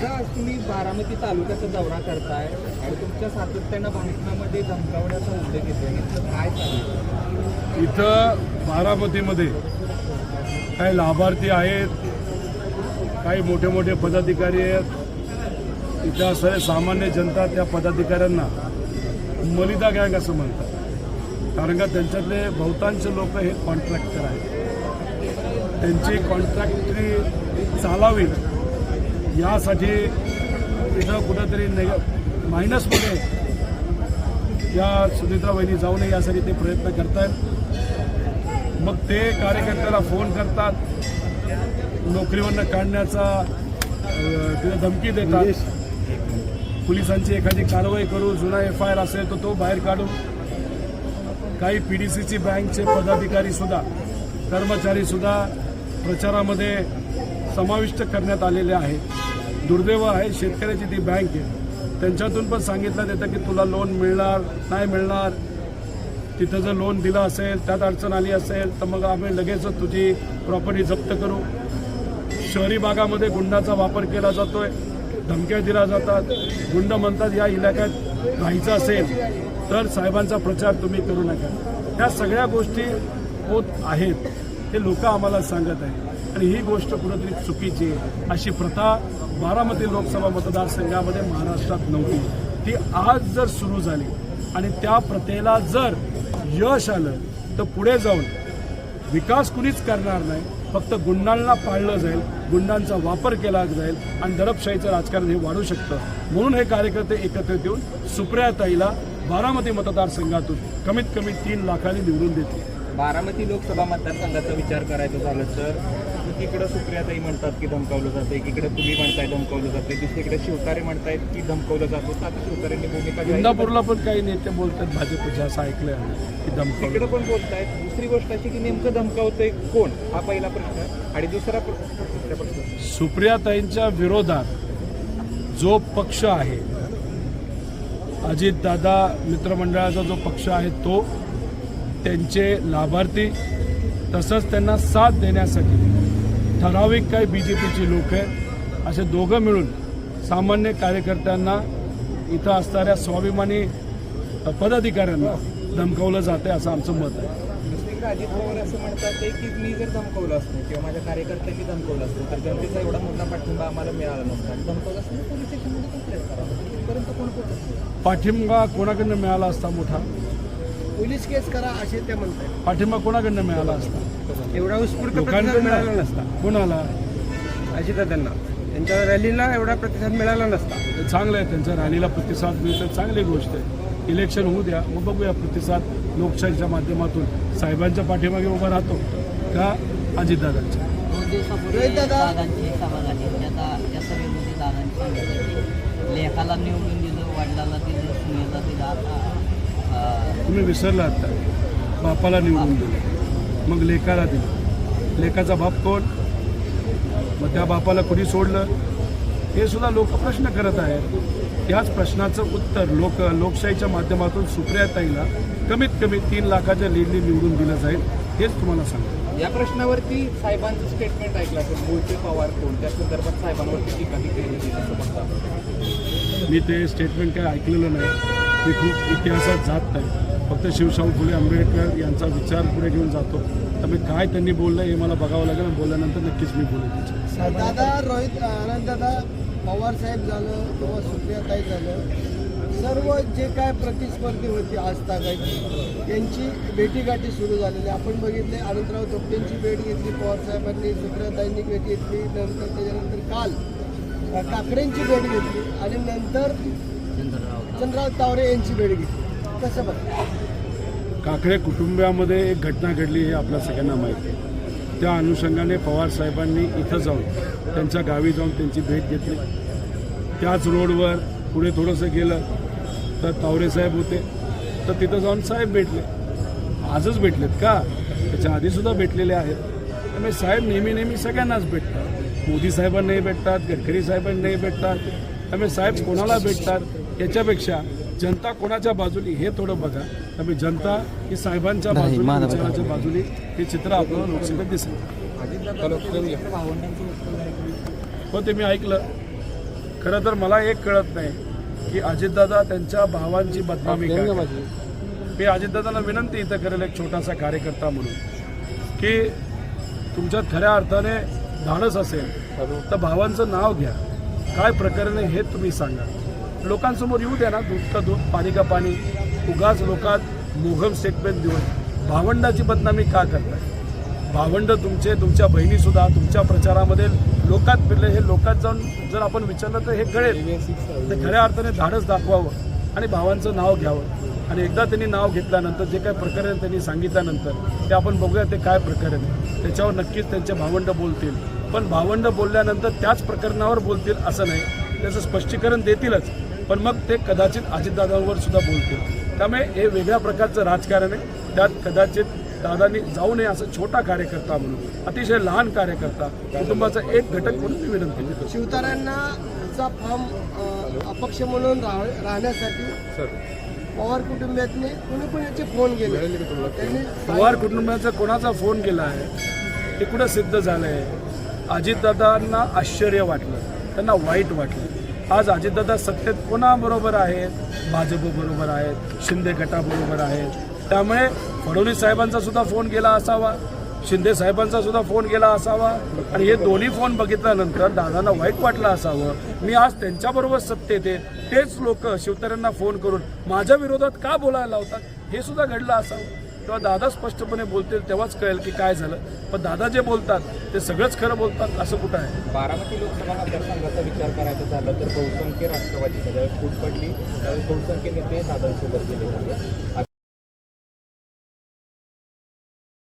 दादा आज तुम्ही बारामती तालुक्याचा दौरा करताय आणि तुमच्या सातत्यानं भाषणामध्ये धमकावण्याचा उल्लेख येतो काय चालू इथं बारामतीमध्ये काही लाभार्थी आहेत काही मोठे मोठे पदाधिकारी आहेत. इथं असणारे सामान्य जनता त्या पदाधिकाऱ्यांना मलिदा गँग असं म्हणतात. कारण का त्यांच्यातले बहुतांश लोक हे कॉन्ट्रॅक्टर आहेत. त्यांची कॉन्ट्रॅक्टरी चालावी यासाठी इथं कुठंतरी नेग मायनसमध्ये या सुनित्रा वहिनी जाऊ नये यासाठी ते प्रयत्न करतायत. मग ते कार्यकर्त्याला फोन करतात. नोकरीवरनं काढण्याचा तिला धमकी देतात. पोलिसांची एखादी कारवाई करू जुना एफ आय आर असेल तर तो बाहेर काढू. काही पी डी सीची बँकचे पदाधिकारी सुद्धा कर्मचारी सुद्धा प्रचारामध्ये समाविष्ट करण्यात आलेले आहेत दुर्दैव आहे शेतकऱ्याची ती बँक आहे. त्यांच्यातून पण सांगितलं जातं की तुला लोन मिळणार नाही मिळणार. तिथं जर लोन दिलं असेल त्यात अडचण आली असेल तर मग आम्ही लगेचच तुझी प्रॉपर्टी जप्त करू. शहरी भागामध्ये गुंडाचा वापर केला जातोय धमक्या दिल्या जातात. गुंड म्हणतात या इलाक्यात राहायचं असेल तर साहेबांचा प्रचार तुम्ही करू नका. ह्या सगळ्या गोष्टी होत आहेत हे लोक आम्हाला सांगत आहेत. आणि ही गोष्ट कुठंतरी चुकीची अशी प्रथा बारामती लोकसभा मतदारसंघामध्ये महाराष्ट्रात नव्हती. ती आज जर सुरू झाली आणि त्या प्रथेला जर यश आलं तर पुढे जाऊन विकास कुणीच करणार नाही. फक्त गुंडांना पाळलं जाईल गुंडांचा वापर केला जाईल आणि दडपशाहीचं राजकारण हे वाढू शकतं. म्हणून हे कार्यकर्ते एकत्रित येऊन सुप्रियाताईला बारामती मतदारसंघातून कमीत कमी तीन लाखांनी निवडून देतील. बारामती लोकसभा मतदारसंघाचा विचार करायचा झालं तर एकीकडे सुप्रियाताई म्हणतात की धमकावलं जातं एकीकडे तुम्ही म्हणताय धमकावलं जातं दुसरीकडे शिवतारे म्हणतायत की धमकावलं जातं तर आता शिवतारेंनी भूमिका. इंदापूरला पण काही नेते बोलतात भाजपचे असं ऐकलंय आम्ही की तिकडे धमकावलं पण बोलतायत. दुसरी गोष्ट अशी की नेमकं धमकावतंय कोण? हा पहिला प्रश्न आणि दुसरा प्रश्न सुप्रियाताईंच्या विरोधात जो पक्ष आहे अजितदादा मित्रमंडळाचा जो पक्ष आहे तो त्यांचे लाभार्थी तसंच त्यांना साथ देण्यासाठी ठराविक काही बी जे पीची लोक आहेत असे दोघं मिळून सामान्य कार्यकर्त्यांना इथं असणाऱ्या स्वाभिमानी पदाधिकाऱ्यांना धमकावलं जाते असं आमचं मत आहे. अजित पवार असं म्हणतात आहे की मी जर धमकावलं असतं किंवा माझ्या कार्यकर्त्यांनी धमकावलं असतं तर जनतेचा एवढा मोठा पाठिंबा आम्हाला मिळाला नसता. आणि धमकावलं असतं तर पोलीस स्टेशनमध्ये कंप्लेंट करा इथपर्यंत कोण पोहोचत पाठिंबा कोणाकडनं मिळाला असता मोठा? पोलीस केस करा असे ते म्हणतात पाठिंबा कोणाकडनं मिळाला असता? एवढा उत्स्फूर्त प्रतिसाद मिळाला नसता. कोणाला? अजितदादांना. त्यांच्या रॅलीला एवढा प्रतिसाद मिळाला नसता. चांगलं आहे त्यांच्या रॅलीला प्रतिसाद मिळतो. चांगली गोष्ट आहे. इलेक्शन होऊ द्या मग बघूया प्रतिसाद लोकशाहीच्या माध्यमातून. साहेबांच्या पाठीमागे उभा राहतो का अजितदादांच्या? दोन दिवसापूर्वी रोहित दादा. दादांची सभा झाली त्या त्या सभेमध्ये दादांनी सांगितलं की लेखाला निवडून दिलं वडिलाला दिलं सुनेला दिलं. आता तुम्ही विसरला आता. बापाला निवडून दिलं. मग लेकाला दिलं. लेकाचा बाप कोण? मग त्या बापाला कुणी सोडलं? हे सुद्धा लोक प्रश्न करत आहेत. त्याच प्रश्नाचं उत्तर लोक लोकशाहीच्या माध्यमातून सुप्रियाताईला कमीत कमी तीन लाखाच्या लीडनी निवडून दिलं जाईल हेच तुम्हाला सांगतो. या प्रश्नावरती साहेबांचं स्टेटमेंट ऐकलं असेल. मोहिते पवार कोण? त्या संदर्भात साहेबांवरती टीका केली मी ते स्टेटमेंट काय ऐकलेलं नाही. ही खूप इतिहासात जात नाही. फक्त शिवशाहू फुले आंबेडकर यांचा विचार पुढे घेऊन जातो. तर मी काय त्यांनी बोललं हे मला बघावं लागेल आणि बोलल्यानंतर नक्कीच मी बोलेन. दादा रोहित आनंददादा पवार साहेब झालं किंवा सुप्रियाताई झालं सर्व जे काय प्रतिस्पर्धी होती आजतागायची त्यांची भेटीगाठी सुरू झालेली आपण बघितले अनंतराव थोपटेंची भेट घेतली पवार साहेबांनी सुप्रियाताईंनी भेट घेतली नंतर त्याच्यानंतर काल अ, काकडेंची भेट घेतली आणि नंतर चंद्रराव तावरे यांची भेट घेतली. कसं बघ काकडे कुटुंबियामध्ये एक घटना घडली हे आपल्या सगळ्यांना माहिती आहे. त्या अनुषंगाने पवार साहेबांनी इथं जाऊन त्यांच्या गावी जाऊन त्यांची भेट घेतली. त्याच रोडवर पुढे थोडंसं गेलं तर तावरे साहेब होते. तर तिथं जाऊन साहेब भेटले. आजच भेटलेत का? त्याच्या आधीसुद्धा भेटलेले आहेत. त्यामुळे साहेब नेहमी नेहमी सगळ्यांनाच भेटतात. मोदी साहेबांनाही भेटतात गडकरी साहेबांनाही भेटतात. त्यामुळे साहेब कोणाला भेटतात याच्यापेक्षा जनता कोणाच्या बाजूली हे थोडं बघा. त्यामुळे जनता ही साहेबांच्या बाजूली विचाराच्या बाजूली हे चित्र आपल्याला लोकसभेत दिसेल. हो ते मी ऐकलं. खरं तर मला एक कळत नाही की अजितदादा त्यांच्या भावांची बदनामी. मी अजितदादांना विनंती इथं करेल एक छोटासा कार्यकर्ता म्हणून की तुमच्यात खऱ्या अर्थाने धाडस असेल तर भावांचं नाव घ्या. काय प्रकरण आहे हे तुम्ही सांगा. लोकांसमोर येऊ द्या ना दूध का दूध पाणी का पाणी. उगाच लोकात मोघम स्टेटमेंट देऊन. भावंडाची बदनामी का करताय? भावंड तुमचे तुमच्या बहिणीसुद्धा तुमच्या प्रचारामध्ये लोकात फिरले हे लोकात जाऊन जर आपण विचारलं तर हे कळेल ते खऱ्या अर्थाने धाडस दाखवावं आणि भावांचं नाव घ्यावं. आणि एकदा त्यांनी नाव घेतल्यानंतर जे काय प्रकरण त्यांनी सांगितल्यानंतर ते आपण बघूया ते काय प्रकरण आहे. त्याच्यावर नक्कीच त्यांचे भावंड बोलतील. पण भावंड बोलल्यानंतर त्याच प्रकरणावर बोलतील असं नाही. त्याचं स्पष्टीकरण देतीलच. पण मग ते कदाचित अजितदादांवर सुद्धा बोलतील. त्यामुळे हे वेगळ्या प्रकारचं राजकारण आहे. त्यात कदाचित दादांनी जाऊ नये असं छोटा कार्यकर्ता म्हणून अतिशय लहान कार्यकर्ता कुटुंबाचा एक घटक म्हणून मी विनंती करतो. शिवतारांना चा फॉर्म अपक्ष म्हणून राह- राहण्यासाठी पवार कुटुंबियातने कुणी कुणाचे फोन केले. त्यांनी पवार कुटुंबाचा कोणाचा फोन केला आहे? हे कुठं सिद्ध झालं आहे अजितदादांना आश्चर्य वाटलं. त्यांना वाईट वाटलं. आज अजितदादा सत्तेत कोणाबरोबर आहेत? भाजपबरोबर आहेत शिंदे गटाबरोबर आहेत. त्यामुळे फडणवीस साहेबांचा सुद्धा फोन गेला असावा शिंदे साहेबांचा सुद्धा फोन गेला असावा. आणि हे दोन्ही फोन बघितल्यानंतर दादांना वाईट वाटलं असावं. मी आज त्यांच्याबरोबर सत्तेत आहे. तेच लोक शिवतार्यांना फोन करून माझ्या विरोधात का बोलायला लावतात? हे सुद्धा घडलं असावं. तेव्हा दादा स्पष्टपणे बोलतील तेव्हाच कळेल की काय झालं. पण दादा जे बोलतात ते सगळंच खरं बोलतात असं कुठं आहे? बारामती लोकसभा मतदारसंघाचा विचार करायचा झाला तर बहुसंख्य राष्ट्रवादी फूट पडली. त्यावेळेस बहुसंख्य नेते दादांसोबत गेले